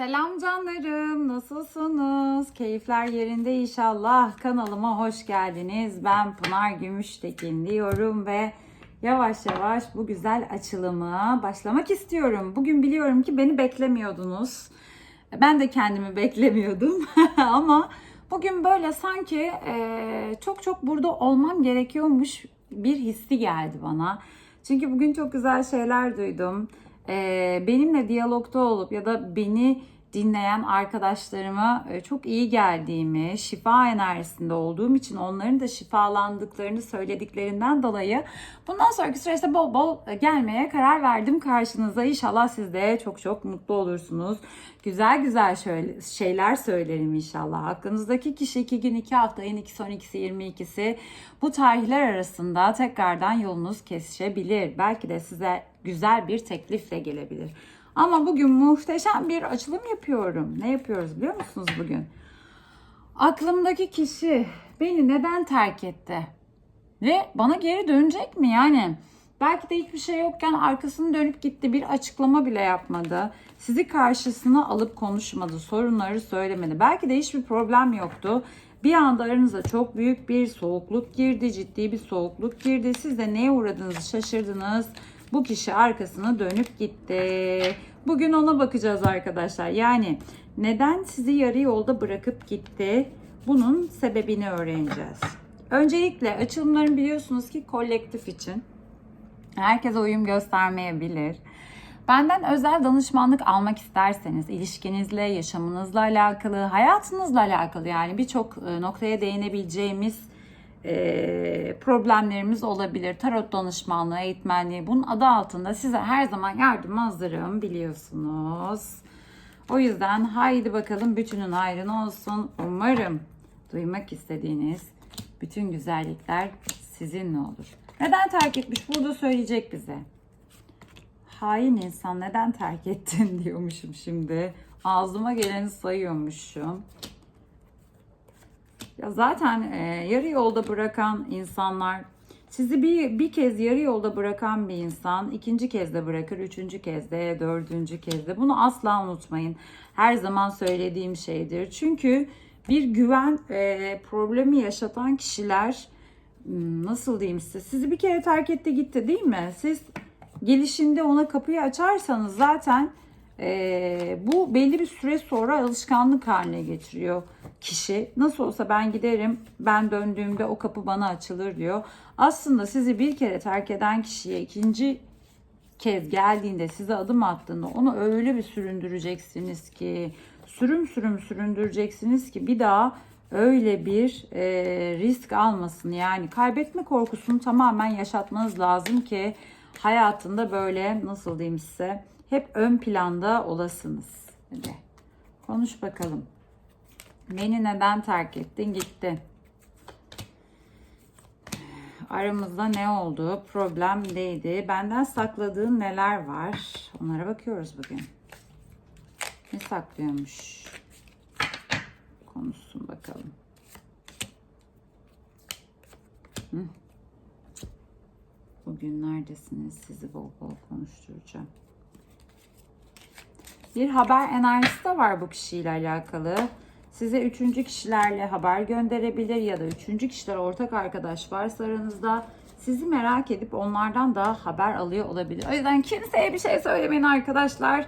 Selam canlarım, nasılsınız? Keyifler yerinde inşallah. Kanalıma hoş geldiniz. Ben Pınar Gümüştekin diyorum ve yavaş yavaş bu güzel açılımı başlamak istiyorum. Bugün biliyorum ki beni beklemiyordunuz. Ben de kendimi beklemiyordum ama bugün böyle sanki e, çok çok burada olmam gerekiyormuş bir hissi geldi bana. Çünkü bugün çok güzel şeyler duydum. Ee, benimle diyalogda olup ya da beni dinleyen arkadaşlarıma e, çok iyi geldiğimi, şifa enerjisinde olduğum için onların da şifalandıklarını söylediklerinden dolayı bundan sonraki süreçte bol bol e, gelmeye karar verdim karşınıza. İnşallah siz de çok çok mutlu olursunuz. Güzel güzel şöyle şeyler söylerim inşallah. Aklınızdaki kişi 2 gün 2 hafta ayın 2 son 2'si 22'si bu tarihler arasında tekrardan yolunuz kesişebilir. Belki de size güzel bir teklifle gelebilir. Ama bugün muhteşem bir açılım yapıyorum. Ne yapıyoruz biliyor musunuz bugün? Aklımdaki kişi beni neden terk etti? Ve bana geri dönecek mi yani? Belki de hiçbir şey yokken arkasını dönüp gitti. Bir açıklama bile yapmadı. Sizi karşısına alıp konuşmadı. Sorunları söylemedi. Belki de hiçbir problem yoktu. Bir anda aranıza çok büyük bir soğukluk girdi. Ciddi bir soğukluk girdi. Siz de neye uğradığınızı şaşırdınız. Bu kişi arkasına dönüp gitti. Bugün ona bakacağız arkadaşlar. Yani neden sizi yarı yolda bırakıp gitti? Bunun sebebini öğreneceğiz. Öncelikle açılımların biliyorsunuz ki kolektif için. Herkes uyum göstermeyebilir. Benden özel danışmanlık almak isterseniz ilişkinizle, yaşamınızla alakalı, hayatınızla alakalı yani birçok e, noktaya değinebileceğimiz e, problemlerimiz olabilir. Tarot danışmanlığı, eğitmenliği bunun adı altında size her zaman yardım hazırım biliyorsunuz. O yüzden haydi bakalım bütünün hayrına olsun. Umarım duymak istediğiniz bütün güzellikler sizinle olur. Neden terk etmiş? Burada söyleyecek bize. Hain insan neden terk ettin diyormuşum şimdi. Ağzıma geleni sayıyormuşum. Ya zaten e, yarı yolda bırakan insanlar sizi bir, bir kez yarı yolda bırakan bir insan ikinci kez de bırakır, üçüncü kez de, dördüncü kez de. Bunu asla unutmayın. Her zaman söylediğim şeydir. Çünkü bir güven e, problemi yaşatan kişiler hmm, nasıl diyeyim size sizi bir kere terk etti gitti değil mi? Siz gelişinde ona kapıyı açarsanız zaten e, bu belli bir süre sonra alışkanlık haline getiriyor kişi. Nasıl olsa ben giderim, ben döndüğümde o kapı bana açılır diyor. Aslında sizi bir kere terk eden kişiye ikinci kez geldiğinde size adım attığında onu öyle bir süründüreceksiniz ki sürüm sürüm süründüreceksiniz ki bir daha öyle bir e, risk almasın. Yani kaybetme korkusunu tamamen yaşatmanız lazım ki hayatında böyle nasıl diyeyim size hep ön planda olasınız. Hadi konuş bakalım. Beni neden terk ettin gittin? Aramızda ne oldu? Problem neydi? Benden sakladığın neler var? Onlara bakıyoruz bugün. Ne saklıyormuş? Konuşsun bakalım. Bugün neredesiniz? Sizi bol bol konuşturacağım. Bir haber enerjisi de var bu kişiyle alakalı. Size üçüncü kişilerle haber gönderebilir ya da üçüncü kişiler ortak arkadaş varsa aranızda sizi merak edip onlardan da haber alıyor olabilir. O yüzden kimseye bir şey söylemeyin arkadaşlar.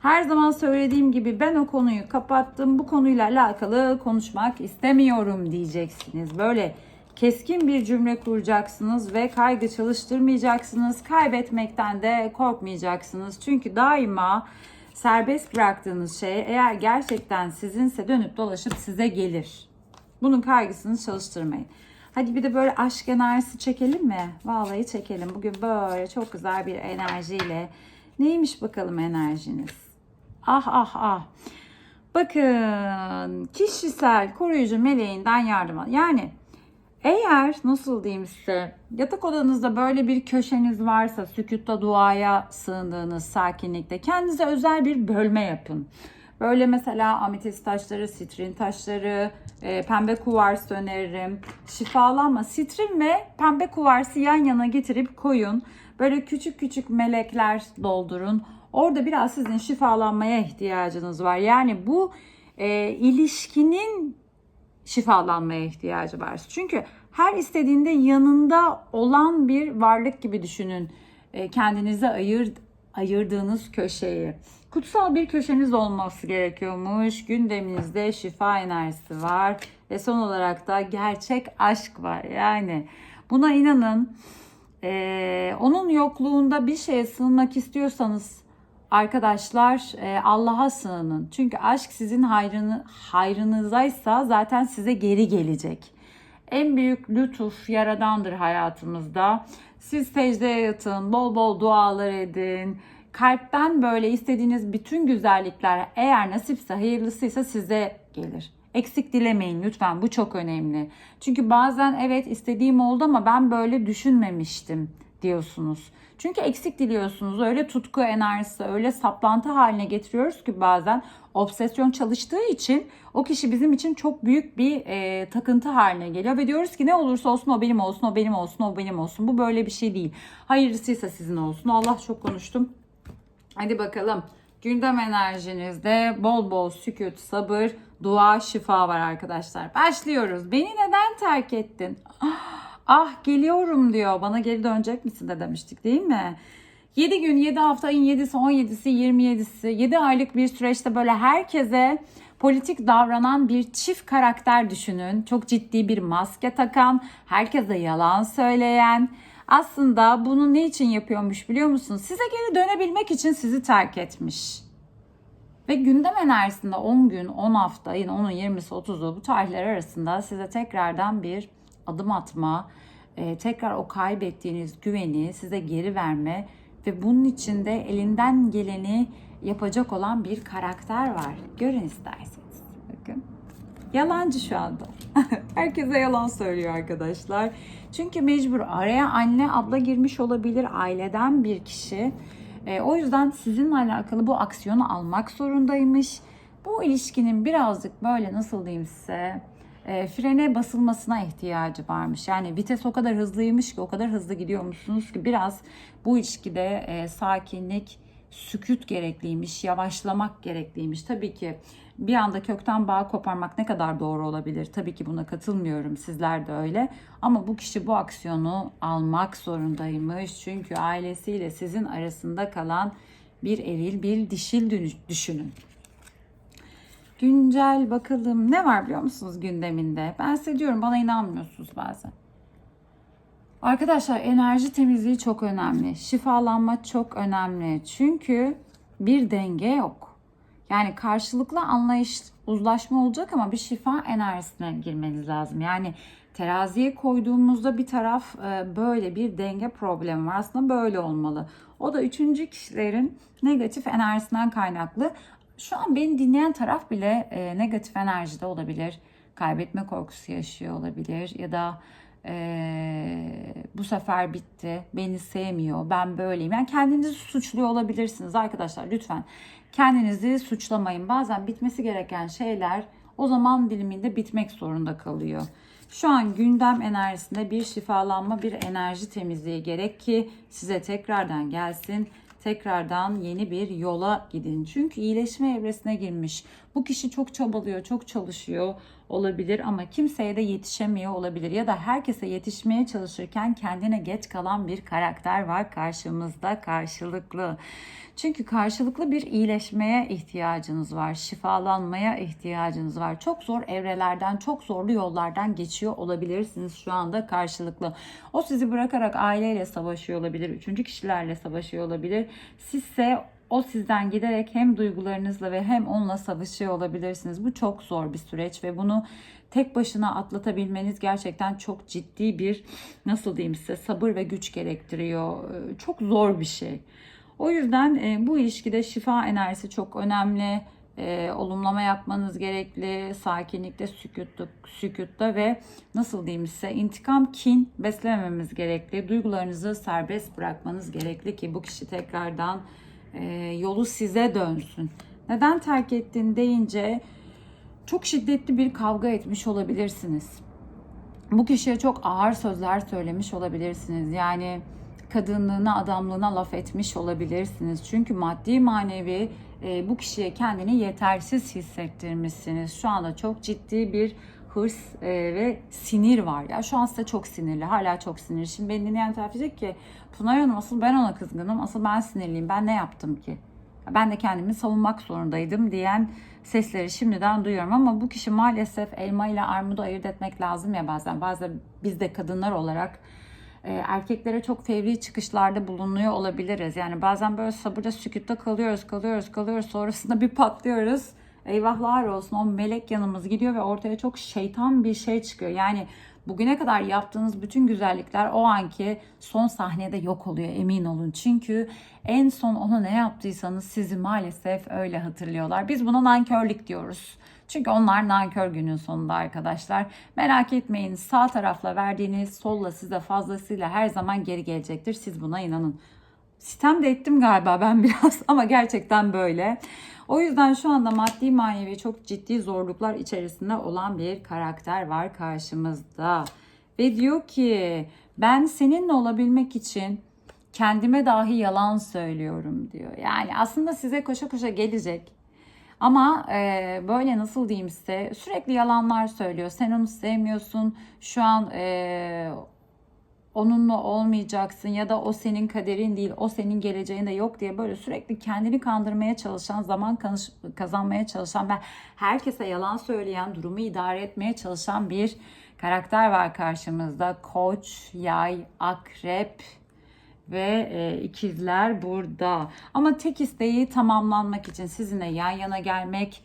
Her zaman söylediğim gibi ben o konuyu kapattım. Bu konuyla alakalı konuşmak istemiyorum diyeceksiniz. Böyle keskin bir cümle kuracaksınız ve kaygı çalıştırmayacaksınız. Kaybetmekten de korkmayacaksınız. Çünkü daima serbest bıraktığınız şey eğer gerçekten sizinse dönüp dolaşıp size gelir. Bunun kaygısını çalıştırmayın. Hadi bir de böyle aşk enerjisi çekelim mi? Vallahi çekelim. Bugün böyle çok güzel bir enerjiyle. Neymiş bakalım enerjiniz? Ah ah ah. Bakın kişisel koruyucu meleğinden yardım al. Yani eğer nasıl diyeyim size yatak odanızda böyle bir köşeniz varsa sükutta duaya sığındığınız sakinlikte kendinize özel bir bölme yapın. Böyle mesela ametist taşları, sitrin taşları, e, pembe kuvars öneririm. Şifalanma sitrin ve pembe kuvarsı yan yana getirip koyun. Böyle küçük küçük melekler doldurun. Orada biraz sizin şifalanmaya ihtiyacınız var. Yani bu e, ilişkinin şifalanmaya ihtiyacı var. Çünkü her istediğinde yanında olan bir varlık gibi düşünün. E, kendinize ayır, ayırdığınız köşeyi. Kutsal bir köşeniz olması gerekiyormuş. Gündeminizde şifa enerjisi var. Ve son olarak da gerçek aşk var. Yani buna inanın. E, onun yokluğunda bir şeye sığınmak istiyorsanız arkadaşlar e, Allah'a sığının. Çünkü aşk sizin hayrını, hayrınızaysa zaten size geri gelecek. En büyük lütuf yaradandır hayatımızda. Siz secdeye yatın, bol bol dualar edin. Kalpten böyle istediğiniz bütün güzellikler eğer nasipse hayırlısıysa size gelir. Eksik dilemeyin lütfen bu çok önemli. Çünkü bazen evet istediğim oldu ama ben böyle düşünmemiştim diyorsunuz. Çünkü eksik diliyorsunuz. Öyle tutku enerjisi, öyle saplantı haline getiriyoruz ki bazen obsesyon çalıştığı için o kişi bizim için çok büyük bir e, takıntı haline geliyor ve diyoruz ki ne olursa olsun o benim olsun, o benim olsun, o benim olsun. Bu böyle bir şey değil. Hayırlısıysa sizin olsun. Allah çok konuştum. Hadi bakalım. Gündem enerjinizde bol bol sükut, sabır, dua, şifa var arkadaşlar. Başlıyoruz. Beni neden terk ettin? Ah geliyorum diyor. Bana geri dönecek misin de demiştik değil mi? 7 gün, 7 hafta, ayın 7'si, 17'si, 27'si, 7 aylık bir süreçte böyle herkese politik davranan bir çift karakter düşünün. Çok ciddi bir maske takan, herkese yalan söyleyen. Aslında bunu ne için yapıyormuş biliyor musun? Size geri dönebilmek için sizi terk etmiş. Ve gündem enerjisinde 10 gün, 10 hafta, ayın 10'u, 20'si, 30'u bu tarihler arasında size tekrardan bir adım atma, e, tekrar o kaybettiğiniz güveni size geri verme ve bunun içinde elinden geleni yapacak olan bir karakter var. Görün isterseniz. Bakın. Yalancı şu anda. Herkese yalan söylüyor arkadaşlar. Çünkü mecbur araya anne abla girmiş olabilir aileden bir kişi. E, o yüzden sizinle alakalı bu aksiyonu almak zorundaymış. Bu ilişkinin birazcık böyle nasıl diyeyim size e, frene basılmasına ihtiyacı varmış. Yani vites o kadar hızlıymış ki o kadar hızlı gidiyormuşsunuz ki biraz bu ilişkide e, sakinlik, sükut gerekliymiş, yavaşlamak gerekliymiş. Tabii ki bir anda kökten bağ koparmak ne kadar doğru olabilir? Tabii ki buna katılmıyorum. Sizler de öyle. Ama bu kişi bu aksiyonu almak zorundaymış. Çünkü ailesiyle sizin arasında kalan bir eril, bir dişil düşünün. Güncel bakalım ne var biliyor musunuz gündeminde? Ben size diyorum bana inanmıyorsunuz bazen. Arkadaşlar enerji temizliği çok önemli. Şifalanma çok önemli. Çünkü bir denge yok. Yani karşılıklı anlayış, uzlaşma olacak ama bir şifa enerjisine girmeniz lazım. Yani teraziye koyduğumuzda bir taraf e, böyle bir denge problemi var. Aslında böyle olmalı. O da üçüncü kişilerin negatif enerjisinden kaynaklı. Şu an beni dinleyen taraf bile e, negatif enerjide olabilir. Kaybetme korkusu yaşıyor olabilir ya da e, bu sefer bitti, beni sevmiyor, ben böyleyim. Yani kendinizi suçluyor olabilirsiniz arkadaşlar lütfen. Kendinizi suçlamayın. Bazen bitmesi gereken şeyler o zaman diliminde bitmek zorunda kalıyor. Şu an gündem enerjisinde bir şifalanma, bir enerji temizliği gerek ki size tekrardan gelsin tekrardan yeni bir yola gidin. Çünkü iyileşme evresine girmiş. Bu kişi çok çabalıyor, çok çalışıyor olabilir ama kimseye de yetişemiyor olabilir ya da herkese yetişmeye çalışırken kendine geç kalan bir karakter var karşımızda karşılıklı. Çünkü karşılıklı bir iyileşmeye ihtiyacınız var, şifalanmaya ihtiyacınız var. Çok zor evrelerden, çok zorlu yollardan geçiyor olabilirsiniz şu anda karşılıklı. O sizi bırakarak aileyle savaşıyor olabilir, üçüncü kişilerle savaşıyor olabilir. Sizse o sizden giderek hem duygularınızla ve hem onunla savaşıyor olabilirsiniz. Bu çok zor bir süreç ve bunu tek başına atlatabilmeniz gerçekten çok ciddi bir nasıl diyeyim size sabır ve güç gerektiriyor. Çok zor bir şey. O yüzden e, bu ilişkide şifa enerjisi çok önemli. E, olumlama yapmanız gerekli. Sakinlikte, sükutta, sükutta ve nasıl diyeyim size intikam, kin beslemememiz gerekli. Duygularınızı serbest bırakmanız gerekli ki bu kişi tekrardan yolu size dönsün. Neden terk ettin deyince çok şiddetli bir kavga etmiş olabilirsiniz. Bu kişiye çok ağır sözler söylemiş olabilirsiniz. Yani kadınlığına, adamlığına laf etmiş olabilirsiniz. Çünkü maddi manevi e, bu kişiye kendini yetersiz hissettirmişsiniz. Şu anda çok ciddi bir hırs e, ve sinir var. Ya şu an size çok sinirli, hala çok sinirli. Şimdi beni dinleyen taraf diyecek ki Pınar Hanım asıl ben ona kızgınım, asıl ben sinirliyim, ben ne yaptım ki? Ben de kendimi savunmak zorundaydım diyen sesleri şimdiden duyuyorum ama bu kişi maalesef elma ile armudu ayırt etmek lazım ya bazen. Bazen biz de kadınlar olarak e, erkeklere çok fevri çıkışlarda bulunuyor olabiliriz. Yani bazen böyle sabırda sükutta kalıyoruz, kalıyoruz, kalıyoruz. Sonrasında bir patlıyoruz. Eyvahlar olsun o melek yanımız gidiyor ve ortaya çok şeytan bir şey çıkıyor. Yani bugüne kadar yaptığınız bütün güzellikler o anki son sahnede yok oluyor emin olun. Çünkü en son ona ne yaptıysanız sizi maalesef öyle hatırlıyorlar. Biz buna nankörlük diyoruz. Çünkü onlar nankör günün sonunda arkadaşlar. Merak etmeyin sağ tarafla verdiğiniz solla size fazlasıyla her zaman geri gelecektir. Siz buna inanın. Sitem de ettim galiba ben biraz ama gerçekten böyle. O yüzden şu anda maddi manevi çok ciddi zorluklar içerisinde olan bir karakter var karşımızda. Ve diyor ki ben seninle olabilmek için kendime dahi yalan söylüyorum diyor. Yani aslında size koşa koşa gelecek. Ama e, böyle nasıl diyeyim size sürekli yalanlar söylüyor. Sen onu sevmiyorsun. Şu an e, onunla olmayacaksın ya da o senin kaderin değil, o senin geleceğinde yok diye böyle sürekli kendini kandırmaya çalışan, zaman kazanmaya çalışan ve herkese yalan söyleyen, durumu idare etmeye çalışan bir karakter var karşımızda. Koç, yay, akrep ve e, ikizler burada. Ama tek isteği tamamlanmak için sizinle yan yana gelmek,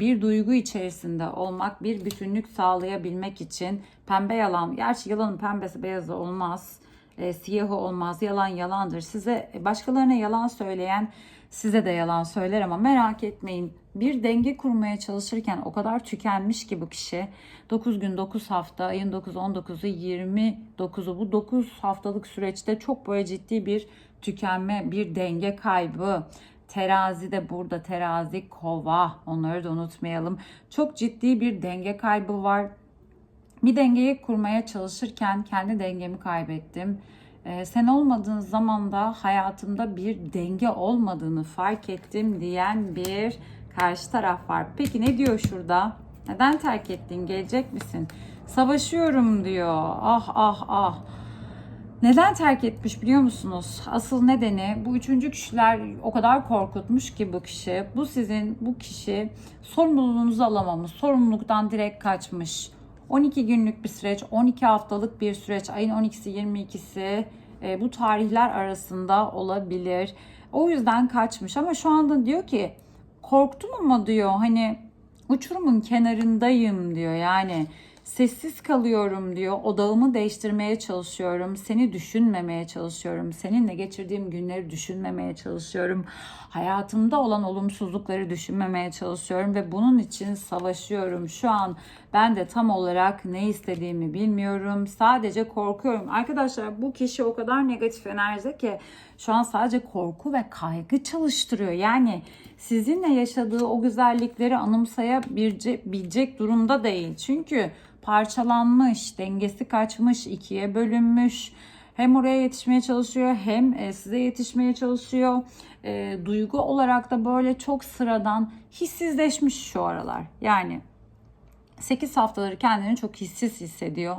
bir duygu içerisinde olmak, bir bütünlük sağlayabilmek için pembe yalan, gerçi yalanın pembesi beyazı olmaz, e, siyahı olmaz, yalan yalandır. Size başkalarına yalan söyleyen size de yalan söyler ama merak etmeyin. Bir denge kurmaya çalışırken o kadar tükenmiş ki bu kişi. 9 gün 9 hafta ayın 9 19'u 29'u bu 9 haftalık süreçte çok böyle ciddi bir tükenme, bir denge kaybı, Terazi de burada terazi kova onları da unutmayalım. Çok ciddi bir denge kaybı var. Bir dengeyi kurmaya çalışırken kendi dengemi kaybettim. Ee, sen olmadığın zaman da hayatımda bir denge olmadığını fark ettim diyen bir karşı taraf var. Peki ne diyor şurada? Neden terk ettin? Gelecek misin? Savaşıyorum diyor. Ah ah ah. Neden terk etmiş biliyor musunuz? Asıl nedeni bu üçüncü kişiler o kadar korkutmuş ki bu kişi. Bu sizin bu kişi sorumluluğunuzu alamamış. Sorumluluktan direkt kaçmış. 12 günlük bir süreç, 12 haftalık bir süreç, ayın 12'si 22'si e, bu tarihler arasında olabilir. O yüzden kaçmış ama şu anda diyor ki korktum ama diyor hani uçurumun kenarındayım diyor yani Sessiz kalıyorum diyor. Odağımı değiştirmeye çalışıyorum. Seni düşünmemeye çalışıyorum. Seninle geçirdiğim günleri düşünmemeye çalışıyorum. Hayatımda olan olumsuzlukları düşünmemeye çalışıyorum ve bunun için savaşıyorum. Şu an ben de tam olarak ne istediğimi bilmiyorum. Sadece korkuyorum. Arkadaşlar bu kişi o kadar negatif enerji ki şu an sadece korku ve kaygı çalıştırıyor. Yani sizinle yaşadığı o güzellikleri anımsayabilecek durumda değil. Çünkü parçalanmış, dengesi kaçmış, ikiye bölünmüş. Hem oraya yetişmeye çalışıyor hem e, size yetişmeye çalışıyor. E, duygu olarak da böyle çok sıradan hissizleşmiş şu aralar. Yani 8 haftaları kendini çok hissiz hissediyor.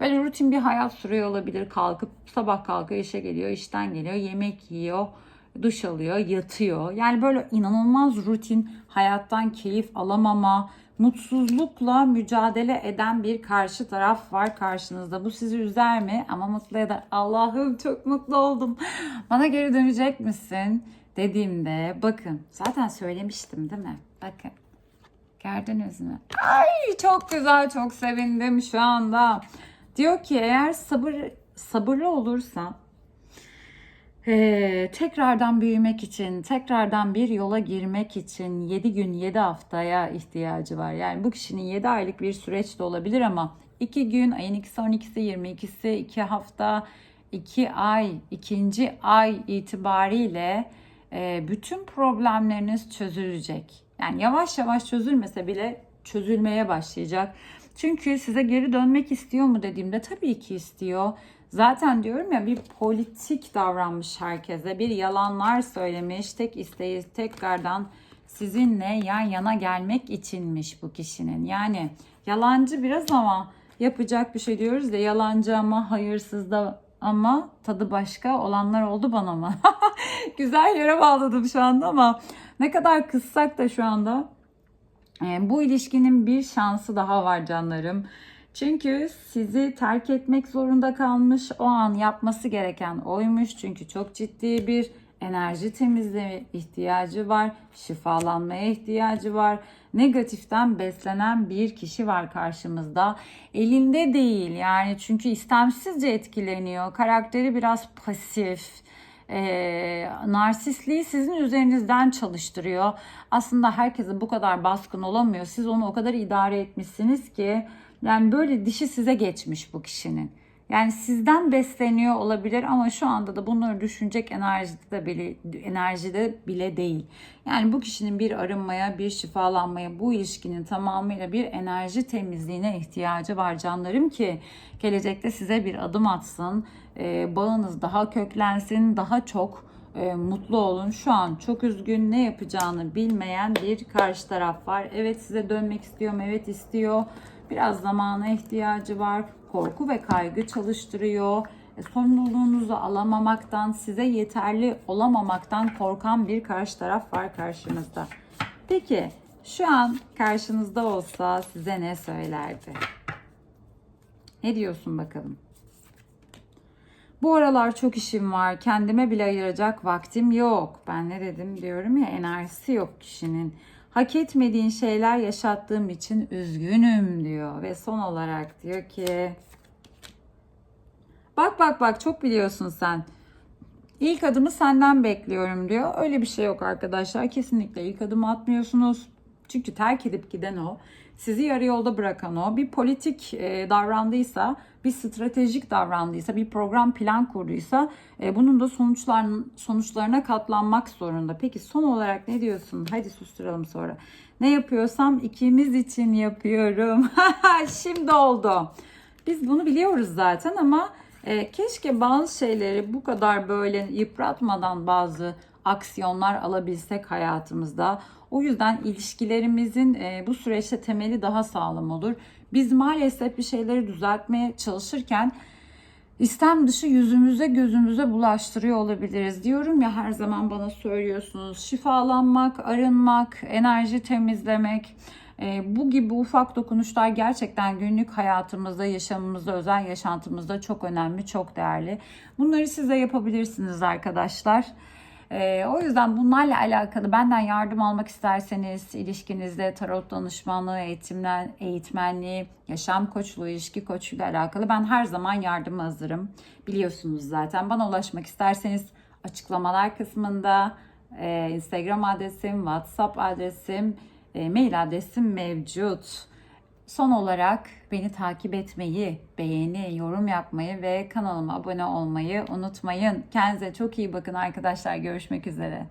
Böyle rutin bir hayat sürüyor olabilir. Kalkıp sabah kalkıyor, işe geliyor, işten geliyor, yemek yiyor, duş alıyor, yatıyor. Yani böyle inanılmaz rutin hayattan keyif alamama, mutsuzlukla mücadele eden bir karşı taraf var karşınızda. Bu sizi üzer mi? Ama mutlu eder. Allah'ım çok mutlu oldum. Bana geri dönecek misin? Dediğimde bakın zaten söylemiştim değil mi? Bakın Gördünüz mü? Ay çok güzel çok sevindim şu anda. Diyor ki eğer sabır sabırlı olursa ee, tekrardan büyümek için, tekrardan bir yola girmek için 7 gün 7 haftaya ihtiyacı var. Yani bu kişinin 7 aylık bir süreç de olabilir ama 2 gün, ayın 2'si 12'si 22'si 2 hafta, 2 ay, ikinci ay itibariyle e, bütün problemleriniz çözülecek. Yani yavaş yavaş çözülmese bile çözülmeye başlayacak. Çünkü size geri dönmek istiyor mu dediğimde tabii ki istiyor. Zaten diyorum ya bir politik davranmış herkese. Bir yalanlar söylemiş. Tek isteği tekrardan sizinle yan yana gelmek içinmiş bu kişinin. Yani yalancı biraz ama yapacak bir şey diyoruz ya yalancı ama hayırsız da ama tadı başka olanlar oldu bana mı? Güzel yere bağladım şu anda ama ne kadar kıssak da şu anda e, bu ilişkinin bir şansı daha var canlarım. Çünkü sizi terk etmek zorunda kalmış. O an yapması gereken oymuş. Çünkü çok ciddi bir enerji temizliğe ihtiyacı var. Şifalanmaya ihtiyacı var. Negatiften beslenen bir kişi var karşımızda. Elinde değil yani çünkü istemsizce etkileniyor. Karakteri biraz pasif e, narsistliği sizin üzerinizden çalıştırıyor. Aslında herkese bu kadar baskın olamıyor. Siz onu o kadar idare etmişsiniz ki yani böyle dişi size geçmiş bu kişinin. Yani sizden besleniyor olabilir ama şu anda da bunları düşünecek enerjide de bile enerjide bile değil. Yani bu kişinin bir arınmaya, bir şifalanmaya, bu ilişkinin tamamıyla bir enerji temizliğine ihtiyacı var canlarım ki gelecekte size bir adım atsın, e, bağınız daha köklensin, daha çok e, mutlu olun. Şu an çok üzgün, ne yapacağını bilmeyen bir karşı taraf var. Evet size dönmek istiyorum, evet istiyor. Biraz zamana ihtiyacı var. Korku ve kaygı çalıştırıyor. E, sorumluluğunuzu alamamaktan, size yeterli olamamaktan korkan bir karşı taraf var karşınızda. Peki şu an karşınızda olsa size ne söylerdi? Ne diyorsun bakalım? Bu aralar çok işim var. Kendime bile ayıracak vaktim yok. Ben ne dedim diyorum ya enerjisi yok kişinin. Hak etmediğin şeyler yaşattığım için üzgünüm diyor. Ve son olarak diyor ki Bak bak bak çok biliyorsun sen. İlk adımı senden bekliyorum diyor. Öyle bir şey yok arkadaşlar. Kesinlikle ilk adımı atmıyorsunuz. Çünkü terk edip giden o. Sizi yarı yolda bırakan o. Bir politik e, davrandıysa, bir stratejik davrandıysa, bir program plan kurduysa e, bunun da sonuçlar, sonuçlarına katlanmak zorunda. Peki son olarak ne diyorsun? Hadi susturalım sonra. Ne yapıyorsam ikimiz için yapıyorum. Şimdi oldu. Biz bunu biliyoruz zaten ama e, keşke bazı şeyleri bu kadar böyle yıpratmadan bazı aksiyonlar alabilsek hayatımızda. O yüzden ilişkilerimizin e, bu süreçte temeli daha sağlam olur. Biz maalesef bir şeyleri düzeltmeye çalışırken istem dışı yüzümüze gözümüze bulaştırıyor olabiliriz. Diyorum ya her zaman bana söylüyorsunuz şifalanmak, arınmak, enerji temizlemek. E, bu gibi ufak dokunuşlar gerçekten günlük hayatımızda, yaşamımızda, özel yaşantımızda çok önemli, çok değerli. Bunları siz de yapabilirsiniz arkadaşlar. E, o yüzden bunlarla alakalı benden yardım almak isterseniz ilişkinizde tarot danışmanlığı, eğitimler, eğitmenliği, yaşam koçluğu, ilişki koçluğuyla alakalı ben her zaman yardıma hazırım. Biliyorsunuz zaten. Bana ulaşmak isterseniz açıklamalar kısmında e, Instagram adresim, WhatsApp adresim, e, mail adresim mevcut. Son olarak beni takip etmeyi, beğeni, yorum yapmayı ve kanalıma abone olmayı unutmayın. Kendinize çok iyi bakın arkadaşlar. Görüşmek üzere.